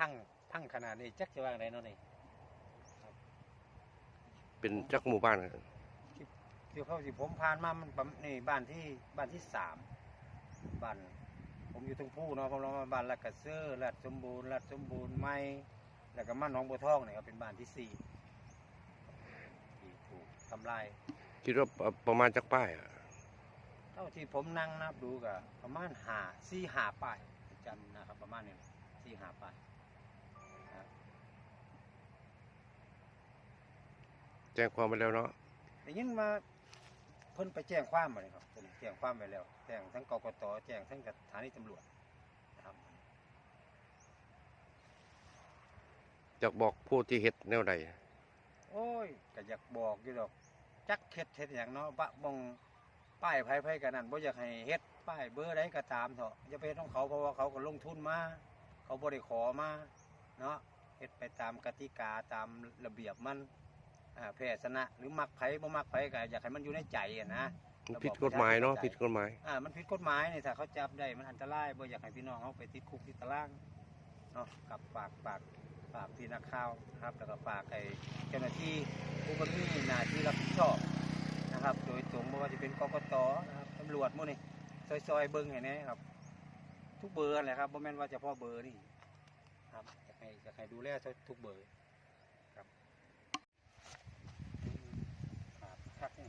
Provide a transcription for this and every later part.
มันพังพังขนาดนี้จักจะว่าไงเนาะนี่เป็นจักหมู่บ้านครับที่เขาสิผมผ่านมามันประมาณนี่บ้านที่บ้านที่สามบ้านผมอยู่ตรงผู้เนาะผมลงมาบ้านลาดกระเซอร์ลาดสมบูรณ์ลาดสมบูรณ์ไม่แล้วก็มาหนองบัวทองเนี่ยครับเป็นบ้านที่สี่ที่ถูกทำลายคิดว่าประประมาณจักป้ายอะเท่าที่ผมนั่งนับดูก็ประมาณหาสี่หาป้ายจำนะครับประมาณนี้สี่หาป้าย แจ้งความไปแล้วเนาะแต่ยังมาเพิ่นไปแจ้งความมาเลยครับเพิ่นแจ้งความไปแล้ว แจ้งทั้งกกตแจ้งทั้งสถานีตำรวจนะครับอยากบอกผู้ที่เฮ็ดแนวใดโอ้ยก็อยากบอกอยู่ดอก จักเฮ็ดเฮ็ดอย่างเนาะบะบงป้ายไผๆกันนั่นบ่อยากให้เฮ็ดป้ายเบอร์ใดก็ตามเถอะอย่าไปเฮ็ดของเขาเพราะว่าเขาก็ลงทุนมาเขาบ่ได้ขอมาเนาะเฮ็ดไปตามกติกาตามระเบียบมัน อ่าแพ้ชนะ หรือมักไผบ่มักไผก็อยากให้มันอยู่ในใจอะนะมันผิดกฎหมายเนาะผิดกฎหมายอ่ามันผิดกฎหมายนี่ถ้าเขาจับได้มันอันตรายบ่อยากให้พี่น้องเขาไปติดคุกติดตารางเนาะกับฝากฝากฝากพี่นักข่าวนะครับแล้วก็ฝากไอ้เจ้าหน้าที่ผู้บังคับหน้าที่รับผิดชอบนะครับ โดยตรงไม่ว่าจะเป็นกกตนะครับตำรวจหมู่นี่ซอยๆเบิ่งให้แหน่ครับ ทุกเบอร์แหละครับบ่แม่นว่าเฉพาะเบอร์นี่ครับอยากให้อยากให้ดูแลทุกเบอร์ครับอืมครับคักนี่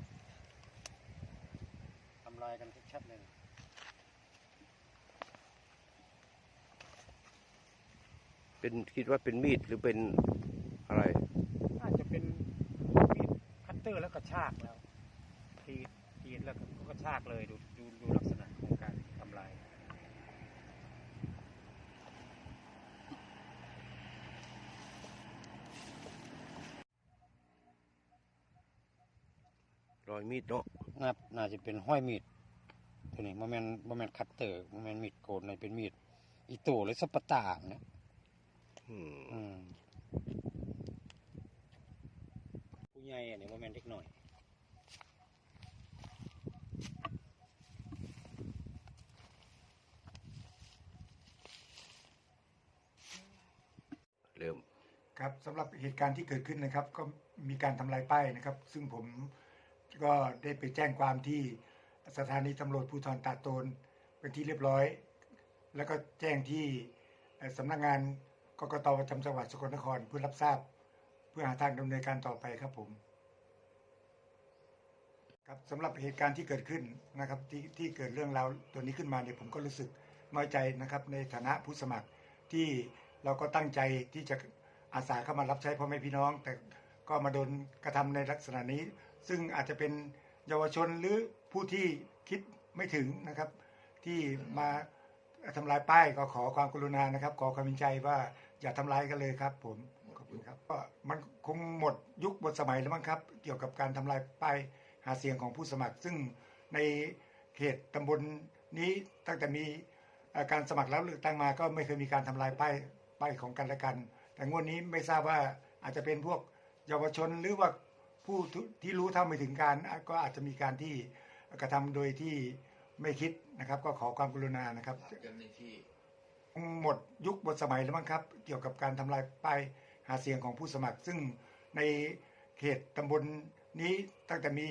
ทำลายกันชัดๆเลยเป็นคิดว่าเป็นมีดหรือเป็นอะไรอาจจะเป็นมีดคัตเตอร์แล้วก็ชากแล้วตีตีแล้วก็ชากเลยดูดูดูลักษณะของการทำลาย รอยมีดเนาะน่าน่าจะเป็นห้อยมีดตัวนี้มันเป็นมันเป็นคัตเตอร์มันเป็นมีดโกนในเป็นมีดอีโต้หรือสปาตาเนี่ยอืมอืมผู้ใหญ่อันนี้มันเป็นเล็กหน่อยเริ่มครับสำหรับเหตุการณ์ที่เกิดขึ้นนะครับ ก็มีการทำลายป้ายนะครับ ซึ่งผม ก็ได้ไปแจ้งความที่สถานีตำรวจภูธรตาโตนเป็นที่เรียบร้อย แล้วก็แจ้งที่สำนักงานกกตประจำจังหวัดสกลนครเพื่อรับทราบ เพื่อหาทางดำเนินการต่อไปครับผมครับสำหรับเหตุการณ์ที่เกิดขึ้นนะครับที่ที่เกิดเรื่องราวตัวนี้ขึ้นมาเนี่ยผมก็รู้สึกน้อยใจนะครับในฐานะผู้สมัครที่เราก็ตั้งใจที่จะอาสาเข้ามารับใช้พ่อแม่พี่น้อง แต่ก็มาโดนกระทำในลักษณะนี้ ซึ่งอาจจะเป็นเยาวชนหรือผู้ที่คิดไม่ถึงนะครับ ที่มาทำลายป้ายก็ขอความกรุณานะครับ ขอความเห็นใจว่าอย่าทำลายกันเลยครับ ผมขอบคุณครับก็มันคงหมดยุคหมดสมัยแล้วมั้งครับ เกี่ยวกับการทำลายป้ายหาเสียงของผู้สมัคร ซึ่งในเขตตำบลนี้ตั้งแต่มีการสมัครแล้วเลือกตั้งมาก็ไม่เคยมีการทำลายป้ายป้ายของกันและกัน แต่งวดนี้ไม่ทราบว่าอาจจะเป็นพวกเยาวชนหรือว่า ผู้ที่รู้เท่าไม่ถึงการก็อาจจะมีการที่กระทำโดยที่ไม่คิดนะครับ ก็ขอความกรุณานะครับเจ้าหน้าที่หมดยุคหมดสมัยแล้วมั้งครับ เกี่ยวกับการทำลายป้ายหาเสียงของผู้สมัคร ซึ่งในเขตตำบลนี้ตั้งแต่มี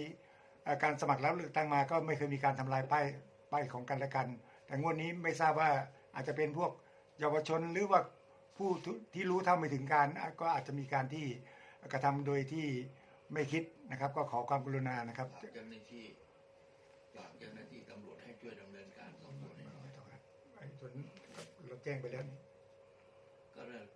การสมัครแล้วเลือกตั้งมา ก็ไม่เคยมีการทำลายป้ายป้ายของกันและกัน แต่งวดนี้ไม่ทราบว่าอาจจะเป็นพวกเยาวชนหรือว่าผู้ที่รู้เท่าไม่ถึงการก็อาจจะมีการที่กระทำโดยที่ ไม่คิดนะครับ ก็ขอความกรุณานะครับฝากเจ้าหน้าที่ฝากเจ้าหน้าที่ตำรวจให้ช่วยดำเนินการสอบสวนให้หน่อยไอ้ส่วนเราแจ้งไปแล้วนี่ก็เราก็เราบอก